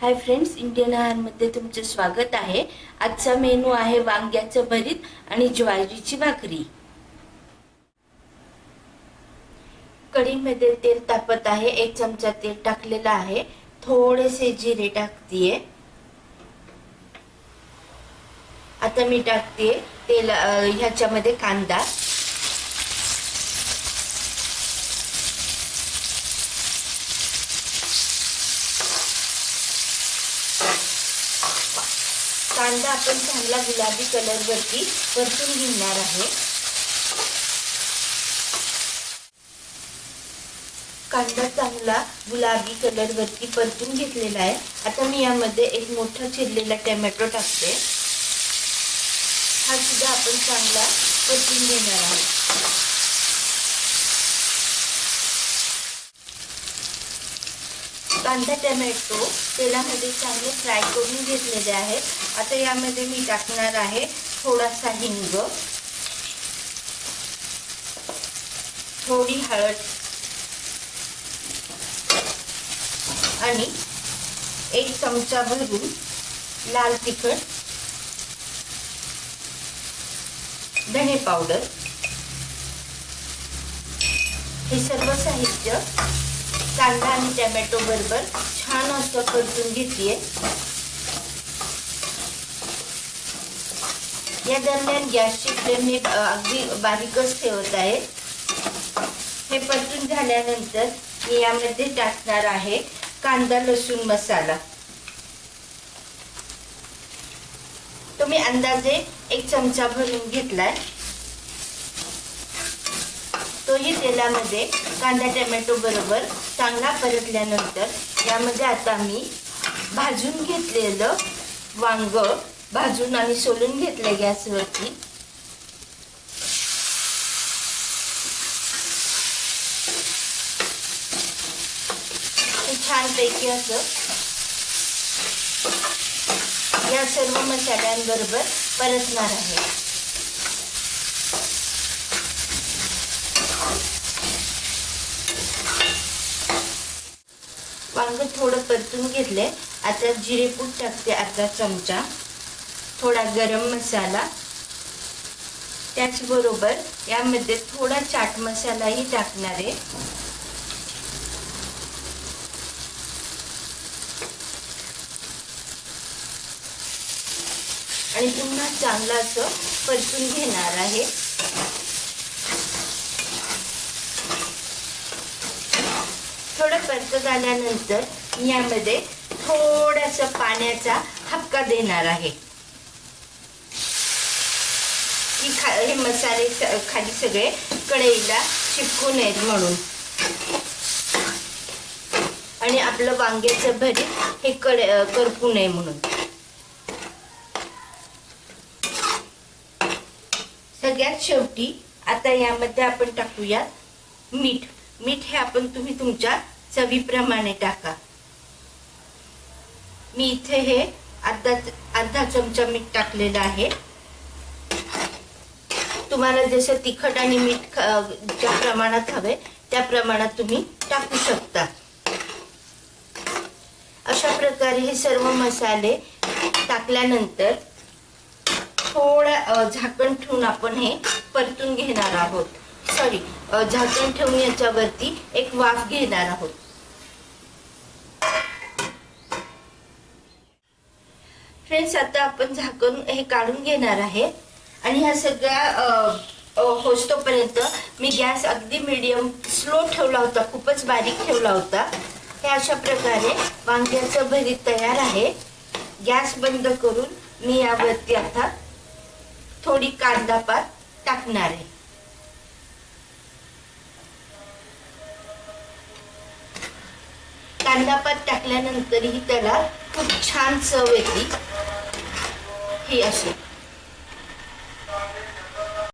Hi friends Indian आहारमध्ये तुमचं स्वागत आहे. आजचा मेनू आहे वांग्याचं भरीत आणि ज्वारीची भाकरी. कढीमध्ये तेल तापत आहे. एक चमचा तेल टाकलेलं आहे. थोडेसे जिरे टाकतीये. आता मी टाकते तेल ह्याच्यामध्ये कांदा. कांदा आपण चांगला गुलाबी कलर वरती परतून घेणार आहे. कांदा चांगला गुलाबी कलर वरती परतून घेतलेला आहे. आता मी यामध्ये एक मोठा चिरलेला टेमॅटो टाकते. हा सुद्धा आपण चांगला परतून घेणार आहे. कांदा टोमॅटो तेलामध्ये चांगले फ्राय करून घेतलेले आहेत. आता यामध्ये मी टाकणार आहे थोडासा हिंग. थोडी हळद. आणि एक चमचा भरून लाल तिखट. धने पावडर. हे सर्व साहित्य कांदा आणि टोमॅटो बरोबर छान असं परतून घेतलीये. या दरम्यान गॅसची फ्लेम मी अगदी बारीकच ठेवत आहे. हे परतून झाल्यानंतर मी यामध्ये टाकणार आहे कांदा लसूण मसाला. तो मी अंदाजे एक चमचा भरून घेतलाय. तोही तेलामध्ये कांदा टोमॅटो बरोबर चांगला परतल्यानंतर यामध्ये आता मी भाजून घेतलेलं वांग भाजून आणि सोलून घेतलं गॅसवरती. छानपैकी असं या सर्व मसाल्यांबरोबर परतणार आहे. वांग थोडं परतून घेतले आता जिरेपूड टाकते अर्धा चमचा. थोडा गरम मसाला. त्याचबरोबर यामध्ये थोडा चाट मसालाही टाकणार आहे. आणि पुन्हा चांगलं असं परतून घेणार आहे. थोडं झाल्यानंतर यामध्ये थोडासा पाण्याचा हपका देणार आहे. की खा हे मसाले खाली सगळे कढईला चिपकू नयेत म्हणून. आणि आपलं वांग्याचं भरीत हे कड करपू नये म्हणून. सगळ्यात शेवटी आता यामध्ये आपण टाकूया मीठ. मीठ हे आपण तुम्ही तुमच्या चवीप्रमाणे टाका. मी इथे हे अर्धा अर्धा चमचा मीठ टाकलेलं आहे. तुम्हाला जसं तिखट आणि मीठ ज्या प्रमाणात हवे त्या प्रमाणात तुम्ही टाकू शकता. अशा प्रकारे हे सर्व मसाले टाकल्यानंतर थोडं झाकण ठेवून आपण हे परतून घेणार आहोत. सॉरी झाकण ठेवून याच्यावरती एक वाफ घेणार आहोत. फ्रेंड्स आता आपण झाकण हे काढून घेणार आहे. आणि ह्या सगळ्या होस्तोपर्यंत मी गॅस अगदी मिडियम स्लो ठेवला होता खूपच बारीक ठेवला होता. हे अशा प्रकारे वांग्याचं भरीत तयार आहे. गॅस बंद करून मी यावरती आता थोडी कांदा पात टाकणार आहे. कांदा पात टाकल्यानंतरही त्याला खूप छान चव येते. ही अशी